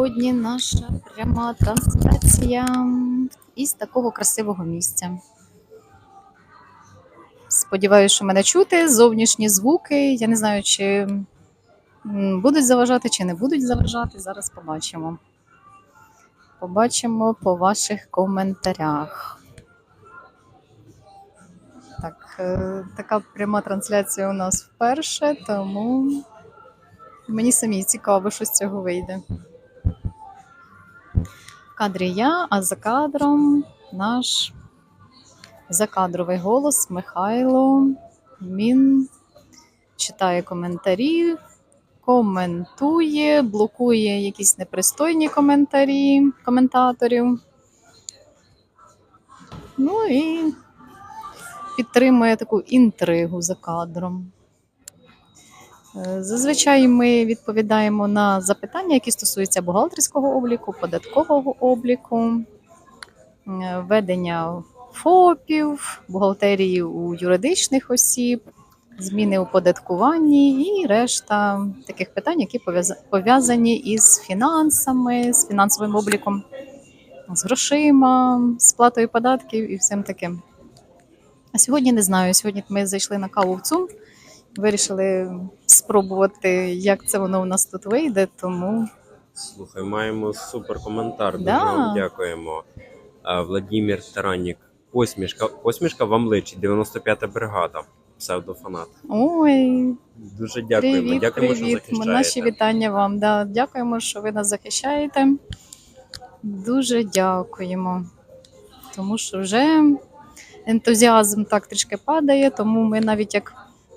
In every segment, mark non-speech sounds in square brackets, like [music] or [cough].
Сьогодні наша пряма трансляція із такого красивого місця. Сподіваюся, що мене чути. Зовнішні звуки. Я не знаю, чи будуть заважати, чи не будуть заважати. Зараз побачимо. Побачимо по ваших коментарях. Так, е, така пряма трансляція у нас вперше, тому мені самі цікаво, що з цього вийде. В кадрі я, а за кадром наш закадровий голос Михайло. Він читає коментарі, коментує, блокує якісь непристойні коментарі коментаторів. Ну і підтримує таку інтригу за кадром. Е, Зазвичай ми відповідаємо на запитання, які стосуються бухгалтерського обліку, податкового обліку, ведення ФОПів, бухгалтерії у юридичних осіб, зміни у податкуванні і решта таких питань, які пов'яз- пов'язані із фінансами, з фінансовим обліком, з грошима, сплатою податків і всім таким. А сьогодні не знаю. Сьогодні ми зайшли на каву в ЦУМ, вирішили спробувати, як це воно у нас тут вийде. Тому Слухай, маємо супер коментар. Дуже Да. вам дякуємо. А, Владимир Таранік. Посмішка, посмішка вам личить, 95-та бригада. Псевдофанат. ой, Дуже дякуємо. привіт, дякуємо, привіт. що захищаєте. Наші вітання вам. Да, дякуємо, що ви нас захищаєте. Дуже дякуємо. Тому що вже ентузіазм так трішки падає, тому ми навіть як,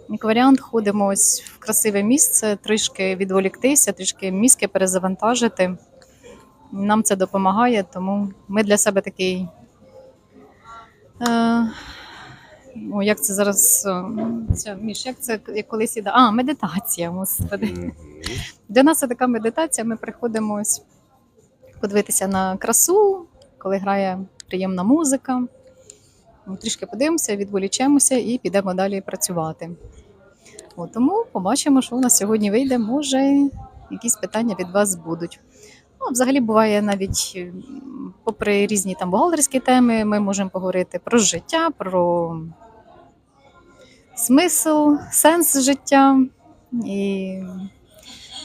як варіант ходимо ось в красиве місце, трішки відволіктися, трішки мізки перезавантажити. Нам це допомагає, тому ми для себе такий. Е, о, як це зараз? Це, Міш, як це як колись іде? А, медитація, господи. Мгм. Для нас це така медитація. Ми приходимо ось подивитися на красу, коли грає приємна музика. Трішки подивимося, відволічемося і підемо далі працювати. От, тому побачимо, що у нас сьогодні вийде. Може, якісь питання від вас будуть. Ну, взагалі буває навіть, попри різні там бухгалтерські теми, ми можемо поговорити про життя, про смисл, сенс життя. І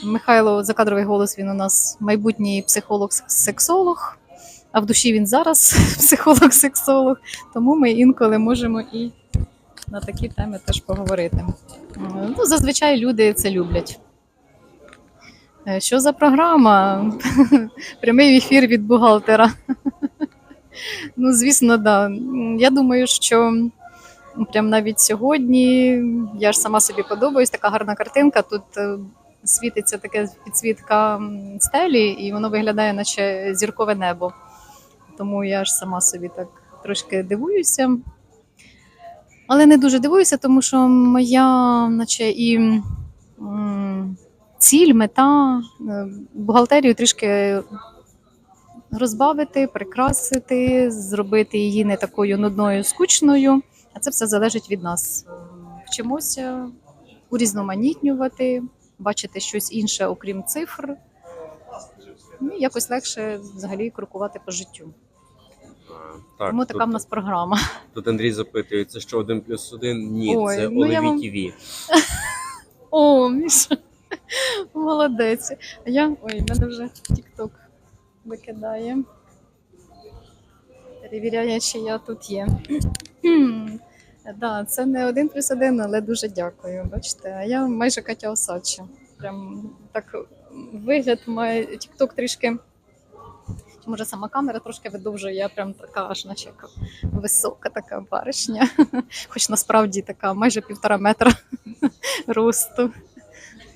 Михайло закадровий голос. Він у нас майбутній психолог-сексолог, а в душі він зараз [laughs] психолог-сексолог. Тому ми інколи можемо і на такі теми теж поговорити. Е, Ну, зазвичай люди це люблять. Е, Що за програма? [laughs] Прямий ефір від бухгалтера. [laughs] Ну, звісно, да. Я думаю, що прям навіть сьогодні я ж сама собі подобаюсь, така гарна картинка. Тут е, світиться таке підсвітка стелі, і воно виглядає, наче зіркове небо. Тому я ж сама собі так трошки дивуюся. Але не дуже дивуюся, тому що моя, наче і ціль, мета е, бухгалтерію трішки розбавити, прикрасити, зробити її не такою нудною, скучною. А це все залежить від нас. Вчимося урізноманітнювати, бачити щось інше, окрім цифр. Ну, якось легше взагалі крокувати по життю. Так, Тому тут, така в нас програма. тут Андрій запитує, це що один плюс один? Ні, Ой, це ну я Олеві вам- ТВ. [laughs] О, Міша, молодець. А я. Ой, мене вже TikTok викидає. Перевіряє, чи я тут є. [clears throat] Да, це не один плюс один, але дуже дякую. Бачите, а я майже Катя Осадча. Прям так вигляд має TikTok трішки. Може, сама камера трошки видовжує, я прям така аж наче яка висока така баришня. [laughs] Хоч насправді така майже півтора метра [laughs] росту.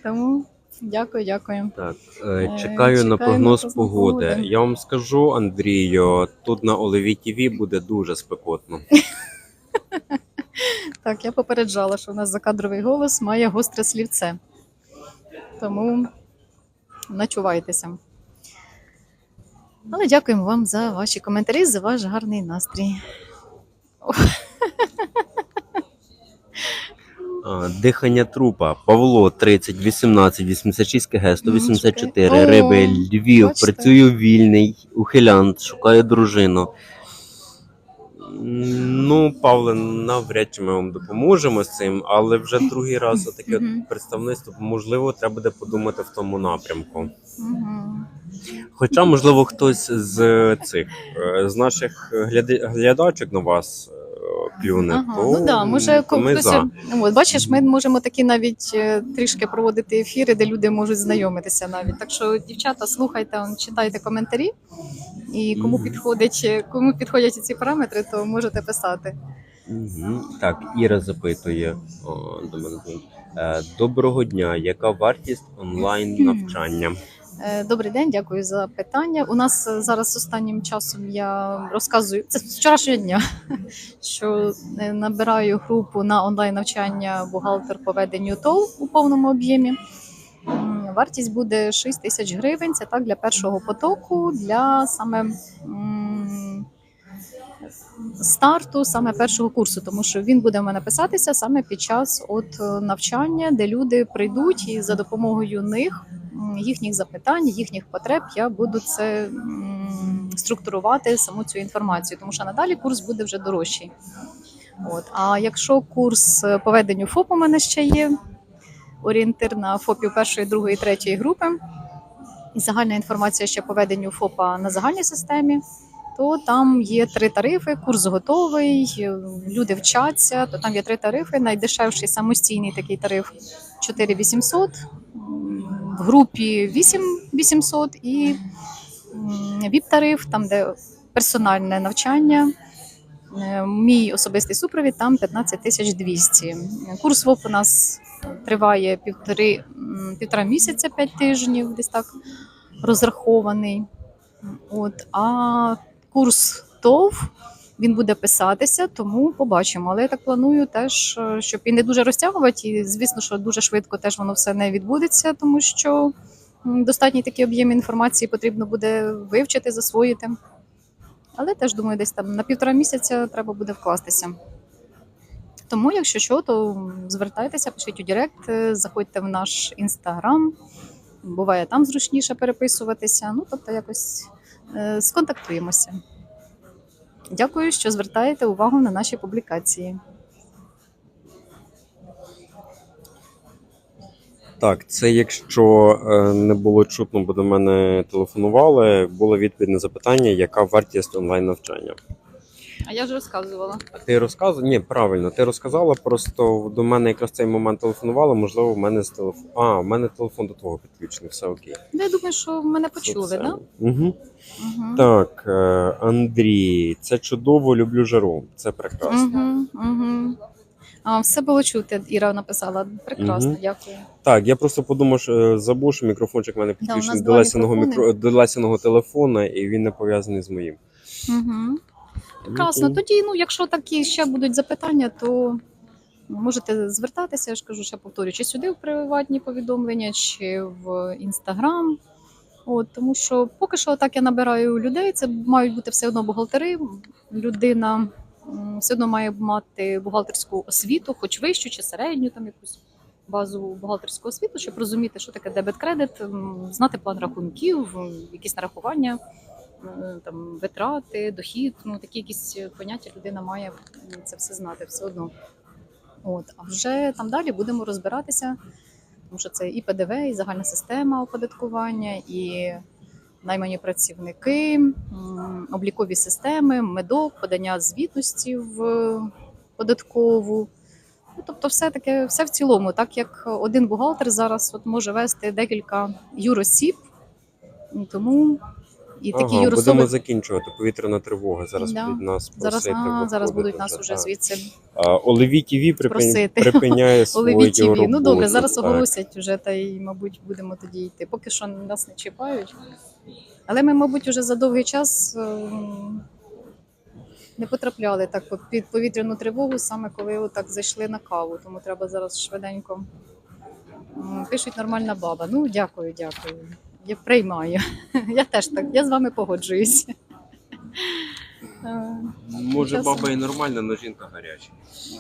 Тому дякую, дякую. Так, е, Е, чекаю на чекаю на прогноз прогноз погоди. погоди. Я вам скажу, Андрію, тут на Олеві ТВ буде дуже спекотно. [laughs] Так, я попереджала, що у нас закадровий голос має гостре слівце. Тому начувайтеся. Але дякуємо вам за ваші коментарі, за ваш гарний настрій. Дихання трупа. Павло 30, 18, 86 КГ, 184, Рибель, Риби, Львів, бачите. працюю вільний, ухилянт, шукаю дружину. Ну, Павле, навряд чи ми вам допоможемо з цим, але вже другий раз таке Мгм. представництво, можливо, треба буде подумати в тому напрямку. Мгм. Хоча, можливо, хтось з цих е, з наших гляди- глядачок на вас е, плюне, Ага, то, ну да, може то ми хтось. за. Ну, От, бачиш, ми можемо такі навіть е, трішки проводити ефіри, де люди можуть знайомитися навіть. Так що, дівчата, слухайте, читайте коментарі. І кому підходить, е, кому підходять ці параметри, то можете писати. Мгм. Так, Іра запитує о, до мене. Е, Доброго дня. Яка вартість онлайн навчання? Е, Добрий день, дякую за питання. У нас е, зараз останнім часом я розказую це з вчорашнього дня, [laughs] що е, набираю групу на онлайн навчання бухгалтер по ТОВ у повному об'ємі. Вартість буде 6 тисяч гривень. Це так для першого потоку, для саме старту, саме першого курсу, тому що він буде в мене писатися саме під час от навчання, де люди прийдуть і за допомогою них їхніх запитань, їхніх потреб, я буду це структурувати саму цю інформацію, тому що надалі курс буде вже дорожчий. От. А якщо курс е, по веденню ФОП у мене ще є, орієнтир на ФОПів першої, другої, третьої групи, і загальна інформація ще по веденню ФОПа на загальній системі, то там є три тарифи, курс готовий, е, люди вчаться, то там є три тарифи. Найдешевший самостійний такий тариф 4800, м, в групі 8800 і ВІП-тариф, там де персональне навчання. Е, Мій особистий супровід там 15 тисяч 200. Курс ВОП у нас триває півтори, півтора місяця, п'ять тижнів, десь так розрахований. От, а курс ТОВ він буде писатися, тому побачимо. Але я так планую теж, е, щоб і не дуже розтягувати. І звісно, що дуже швидко теж воно все не відбудеться, тому що достатній такий об'єм інформації потрібно буде вивчити, засвоїти. Але теж думаю, десь там на півтора місяця треба буде вкластися. Тому, якщо що, то звертайтеся, пишіть у Директ, е, заходьте в наш інстаграм. Буває там зручніше переписуватися. Ну, тобто, якось е, сконтактуємося. Дякую, що звертаєте увагу на наші публікації. Так, це якщо е, не було чутно, бо до мене телефонували, було відповідь на запитання, яка вартість онлайн навчання. А я вже розказувала. А ти розказувала? Ні, правильно, ти розказала, просто до мене якраз цей момент телефонували, можливо, в мене з телефон. А, в мене телефон до твого підключений, все окей. Ну, Я думаю, що мене почули, так? Да? Угу. Угу. Так, Андрій, це чудово, люблю жару. Це прекрасно. Угу, угу. А, все було чути, Іра написала. Прекрасно, Мгм. дякую. Так, я просто подумав, що е, забув, що мікрофончик в мене підключений нас до два Лесяного мікро... до Лесяного телефона, і він не пов'язаний з моїм. Угу. Прекрасно. Тоді, ну, якщо такі ще будуть запитання, то можете звертатися, я ж кажу, ще повторю, чи сюди в приватні повідомлення, чи в інстаграм. От, тому що поки що так я набираю людей, це мають бути все одно бухгалтери. Людина все одно має мати бухгалтерську освіту, хоч вищу чи середню, там якусь базову бухгалтерську освіту, щоб розуміти, що таке дебет-кредит, знати план рахунків, якісь нарахування там витрати, дохід, ну такі якісь поняття людина має це все знати все одно. От, а вже там далі будемо розбиратися, тому що це і ПДВ, і загальна система оподаткування, і наймані працівники, облікові системи, медок, подання звітності в податкову. Ну, тобто, все таке, все в цілому, так як один бухгалтер зараз от може вести декілька юросіб, тому і такі ага, юрособи будемо закінчувати. Повітряна тривога. Зараз Да. будуть нас Зараз, просити. а, зараз будуть нас уже звідси А, Олеві припин... Припиняє [laughs] свою Олеві ТВ. роботу. Ну добре, зараз так. оголосять вже, та й, мабуть, будемо тоді йти. Поки що нас не чіпають. Але ми, мабуть, вже за довгий час ем, не потрапляли так під повітряну тривогу, саме коли отак зайшли на каву. Тому треба зараз швиденько. Пишуть нормальна баба. Ну, дякую, дякую. Я приймаю. [laughs] Я теж так, я з вами погоджуюсь. Е, Може, баба і нормальна, але жінка гаряча.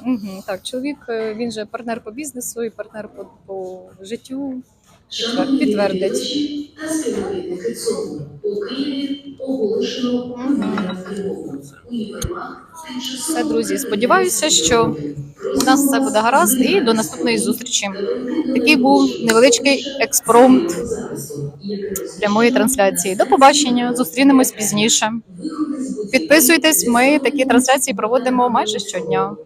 Угу, так, чоловік е, він же партнер по бізнесу і партнер по, по життю. Підтвер- Підтвердить. та співробітники ЦОВу у Києві оголошено Все, друзі, сподіваюся, що у нас все буде гаразд і до наступної зустрічі. Такий був невеличкий експромт прямої трансляції. До побачення, зустрінемось пізніше. Підписуйтесь, ми такі трансляції проводимо майже щодня.